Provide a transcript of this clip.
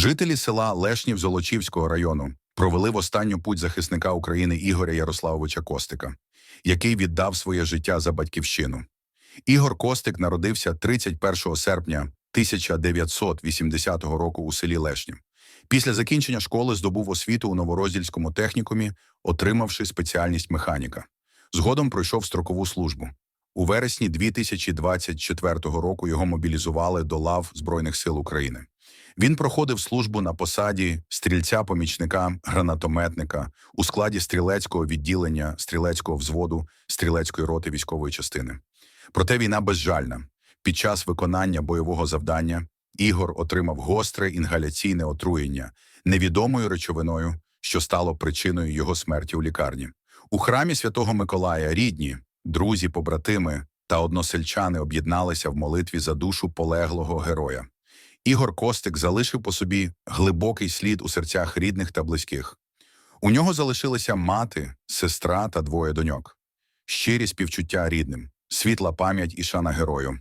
Жителі села Лешнів Золочівського району провели в останню путь захисника України Ігоря Ярославовича Костика, який віддав своє життя за батьківщину. Ігор Костик народився 31 серпня 1980 року у селі Лешнів. Після закінчення школи здобув освіту у Новороздільському технікумі, отримавши спеціальність механіка. Згодом пройшов строкову службу. У вересні 2024 року його мобілізували до лав Збройних сил України. Він проходив службу на посаді стрільця-помічника, гранатометника у складі стрілецького відділення, стрілецького взводу, стрілецької роти військової частини. Проте війна безжальна. Під час виконання бойового завдання Ігор отримав гостре інгаляційне отруєння невідомою речовиною, що стало причиною його смерті у лікарні. У храмі Святого Миколая рідні, друзі, побратими та односельчани об'єдналися в молитві за душу полеглого героя. Ігор Костик залишив по собі глибокий слід у серцях рідних та близьких. У нього залишилися мати, сестра та двоє доньок. Щирі співчуття рідним, світла пам'ять і шана герою.